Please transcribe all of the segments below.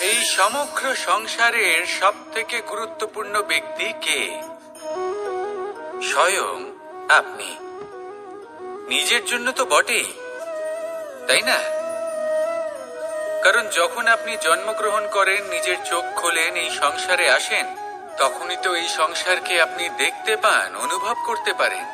এই সমগ্র সংসারের সব থেকে গুরুত্বপূর্ণ ব্যক্তি কে? স্বয়ং আপনি। নিজের জন্য তো বটেই, তাই না? কারণ যখন আপনি জন্মগ্রহণ করেন, নিজের চোখ খোলেন, এই সংসারে আসেন, তখনই তো এই সংসারকে আপনি দেখতে পান, অনুভব করতে পারেন।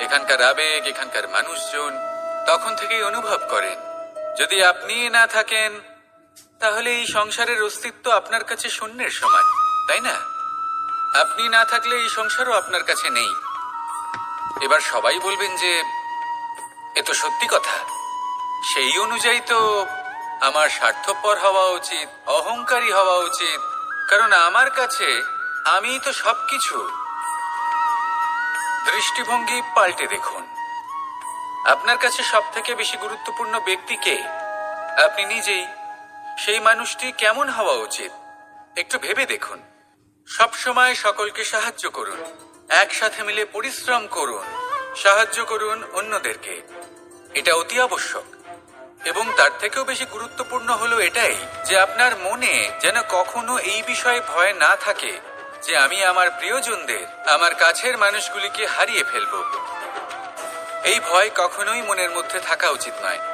এখানকার আবেগ, এখানকার মানুষজন, তখন থেকেই অনুভব করেন। যদি আপনি না থাকেন তাহলে এই সংসারের অস্তিত্ব আপনার কাছে শূন্যের সমান, তাই না? আপনি না থাকলে এই সংসারও আপনার কাছে নেই। এবার সবাই বলবেন যে, এ তো সত্যি কথা। সেই অনুযায়ী তো আমার স্বার্থপর হওয়া উচিত, অহংকারী হওয়া উচিত। কারণ আমার কাছে আমি তো সবকিছু। দৃষ্টিভঙ্গি পাল্টে দেখুন। আপনার কাছে সব থেকে বেশি গুরুত্বপূর্ণ ব্যক্তি কে? আপনি নিজেই। সেই মানুষটি কেমন হওয়া উচিত? একটু ভেবে দেখুন। সব সময় সকলকে সাহায্য করুন। একসাথে মিলে পরিশ্রম করুন। সাহায্য করুন অন্যদেরকে। এটা অতি আবশ্যক। এবং তার থেকেও বেশি গুরুত্বপূর্ণ হলো এটাই যে আপনার মনে যেন কখনো এই বিষয়ে ভয় না থাকে যে আমি আমার প্রিয়জনদের, আমার কাছের মানুষগুলিকে হারিয়ে ফেলব। এই ভয় কখনোই মনের মধ্যে থাকা উচিত নয়।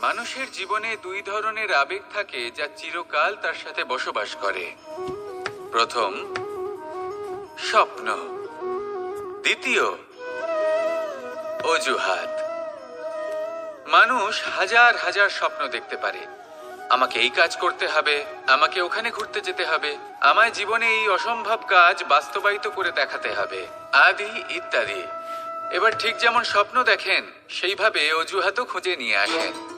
মানুষের জীবনে দুই ধরনের আবেগ থাকে যা চিরকাল তার সাথে বসবাস করে। প্রথম, স্বপ্ন। দ্বিতীয়, অজুহাত। মানুষ হাজার হাজার স্বপ্ন দেখতে পারে। আমাকে এই কাজ করতে হবে, আমাকে ওখানে ঘুরতে যেতে হবে, আমায় জীবনে এই অসম্ভব কাজ বাস্তবায়িত করে দেখাতে হবে, আদি ইত্যাদি। এবার ঠিক যেমন স্বপ্ন দেখেন, সেইভাবে অজুহাতও খুঁজে নিয়ে আসেন।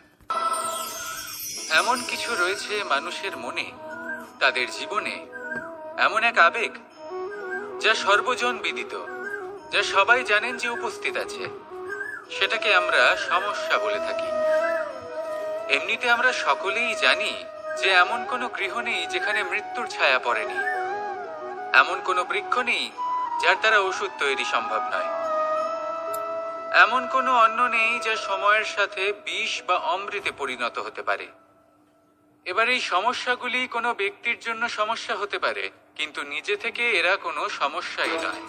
এমন কিছু রয়েছে মানুষের মনে, তাদের জীবনে এমন এক আবেগ যা সর্বজন বিদিত, যা সবাই জানেন যে উপস্থিত আছে। সেটাকে আমরা সমস্যা বলে থাকি। এমনিতে আমরা সকলেই জানি যে এমন কোনো গৃহ নেই যেখানে মৃত্যুর ছায়া পড়েনি। এমন কোনো বৃক্ষ নেই যার দ্বারা ওষুধ তৈরি সম্ভব নয়। এমন কোনো অন্ন নেই যা সময়ের সাথে বিষ বা অমৃতে পরিণত হতে পারে। এবার এই সমস্যাগুলি কোনো ব্যক্তির জন্য সমস্যা হতে পারে, কিন্তু নিজে থেকে এরা কোনো সমস্যাই নয়।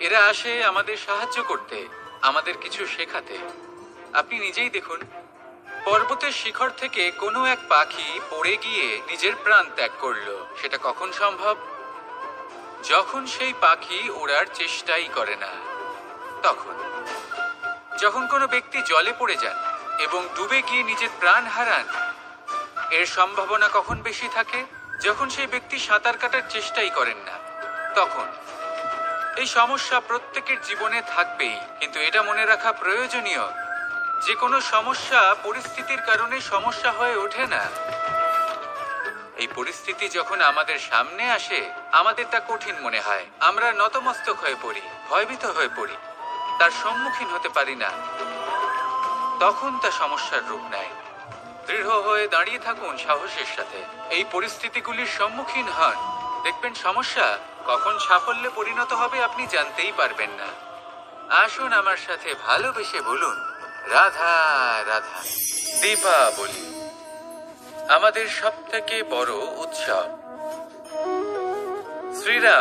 এরা আসে আমাদের সাহায্য করতে, আমাদের কিছু শেখাতে। আপনি নিজেই দেখুন, পর্বতের শিখর থেকে কোনো এক পাখি পড়ে গিয়ে নিজের প্রাণ ত্যাগ করল। সেটা কখন সম্ভব? যখন সেই পাখি ওড়ার চেষ্টাই করে না, তখন। যখন কোনো ব্যক্তি জলে পড়ে যান এবং ডুবে গিয়ে নিজের প্রাণ হারান এর সম্ভাবনা কখন বেশি থাকে? যখন সেই ব্যক্তি সাঁতার কাটার চেষ্টাই করেন না। তখন। এই সমস্যা প্রত্যেকের জীবনে থাকবেই, কিন্তু এটা মনে রাখা প্রয়োজনীয়। যে কোনো সমস্যা পরিস্থিতির কারণে সমস্যা হয়ে ওঠে না। এই পরিস্থিতি যখন আমাদের সামনে আসে, আমাদের তা কঠিন মনে হয়। আমরা নতমস্তক হয়ে পড়ি, ভয়ভীত হয়ে পড়ি। তার সম্মুখীন হতে পারি না। তখন তা সমস্যার রূপ নেয়। দৃঢ় হয়ে দাঁড়িয়ে থাকুন সাহসের সাথে। এই পরিস্থিতিগুলির সম্মুখীন হন। দেখবেন সমস্যা কখন সাফল্যে পরিণত হবে আপনি জানতেই পারবেন না। আসুন আমার সাথে ভালোবেসে বলুন, রাধা রাধা, দীপাবলি। আমাদের সব থেকে বড় উৎসব। শ্রীরাম